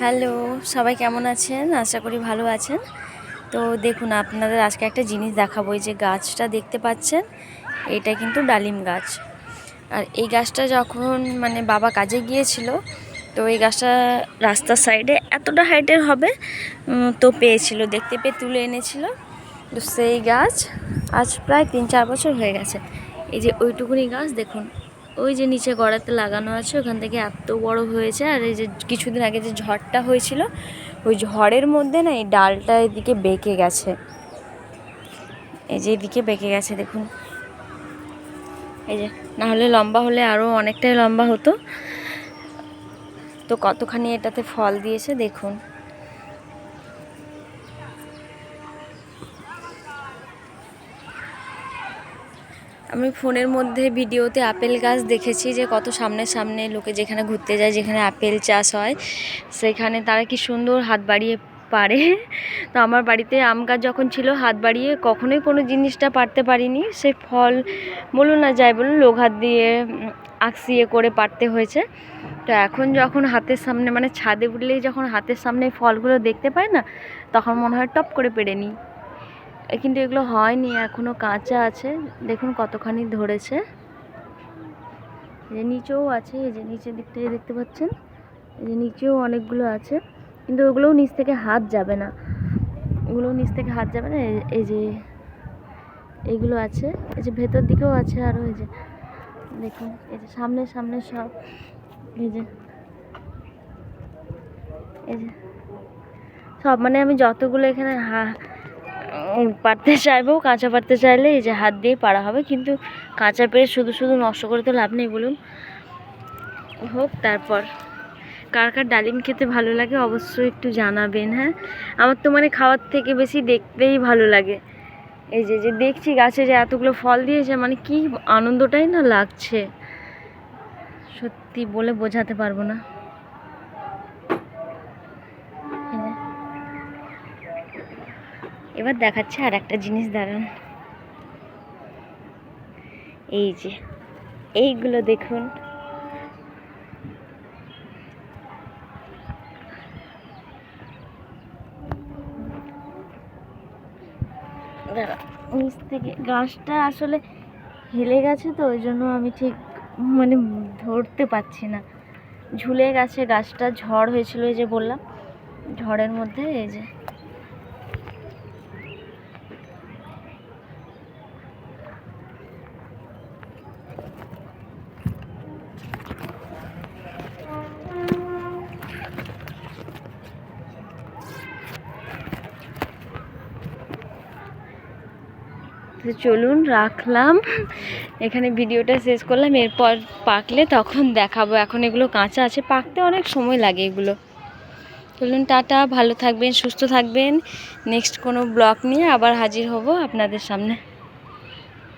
Hello, সবাই কেমন আছেন? আশা করি ভালো আছেন। তো দেখুন, আপনাদের আজকে একটা জিনিস দেখাবো, এই যে গাছটা দেখতে পাচ্ছেন? এটা কিন্তু ডালিম গাছ। আর এই গাছটা যখন মানে বাবা কাজে গিয়েছিল, তো এই গাছটা রাস্তার সাইডে এতটা হাইটের হবে তো পেয়েছিল, দেখতে পেয়ে তুলে এনেছিল। তো সেই গাছ আজ প্রায় তিন চার বছর হয়ে গেছে। এই যে ওইটুকুনি গাছ, দেখুন ওই যে নিচে গড়াতে লাগানো আছে, ওখান থেকে এত বড় হয়েছে। আর এই যে কিছুদিন আগে যে ঝড়টা হয়েছিল, ওই ঝড়ের মধ্যে না এই ডালটা এদিকে বেঁকে গেছে। এই যে এদিকে বেঁকে গেছে, দেখুন। এই যে না হলে লম্বা হলে আরও অনেকটাই লম্বা হতো। তো কতখানি এটাতে ফল দিয়েছে, দেখুন। আমি ফোনের মধ্যে ভিডিওতে আপেল গাছ দেখেছি যে কত সামনে সামনে লোকে যেখানে ঘুরতে যায়, যেখানে আপেল চাষ হয়, সেখানে তারা কি সুন্দর হাত বাড়িয়ে পারে। তো আমার বাড়িতে আম গাছ যখন ছিল, হাত বাড়িয়ে কখনোই কোনো জিনিসটা পারতে পারিনি। সে ফল বলুন না যাই বলুন লোক হাত দিয়ে আকসিয়ে করে পারতে হয়েছে। তো এখন যখন হাতের সামনে মানে ছাদে উঠলেই যখন হাতের সামনে ফলগুলো দেখতে পাই না, তখন মনে হয় টপ করে পেরে নিই। কিন্তু এগুলো হয়নি, এখনও কাঁচা আছে। দেখুন কতখানি ধরেছে। যে নিচেও আছে, এই যে নিচের দিকটায় দেখতে পাচ্ছেন? এই যে নিচেও অনেকগুলো আছে। কিন্তু ওগুলোও নিচ থেকে হাত যাবে না। ওগুলোও নিচ থেকে হাত যাবে না, এই- যে এইগুলো আছে। এই যে ভেতর দিকেও আছে আরও এই যে দেখুন, এই যে সামনে সামনে সব, এই যে এই যে। সব মানে আমি যতগুলো এখানে হা পারতে চাইব, কাঁচা পারতে চাইলে এই যে হাত দিয়ে পারা হবে, কিন্তু কাঁচা পেয়ে শুধু শুধু নষ্ট করে তো লাভ নেই বলুন। হোক, তারপর। কার কার ডালিম খেতে ভালো লাগে অবশ্যই একটু জানাবেন হ্যাঁ? আমার তো মানে খাওয়ার থেকে বেশি দেখতেই ভালো লাগে। এই যে যে দেখছি গাছে যে এতগুলো ফল দিয়েছে মানে কি আনন্দটাই না লাগছে। সত্যি বলে বোঝাতে পারব না এই যে। এবার দেখাচ্ছে আর একটা জিনিস, দাঁড়ান। এই যে, এইগুলো দেখুন। দাঁড়া, নিচ থেকে গাছটা আসলে হেলে গেছে তো, ওই জন্য আমি ঠিক মানে ধরতে পারছি না। ঝুলে গেছে গাছটা, ঝড় হয়েছিল এই যে বললাম, ঝড়ের মধ্যে এই যে চলুন, রাখলাম। এখানে ভিডিওটা শেষ করলাম, এরপর পাকলে তখন দেখাবো। এখন এগুলো কাঁচা আছে, পাকতে অনেক সময় লাগে এগুলো। চলুন, টাটা, ভালো থাকবেন, সুস্থ থাকবেন। নেক্সট কোনো ব্লগ নিয়ে আবার হাজির হব আপনাদের সামনে।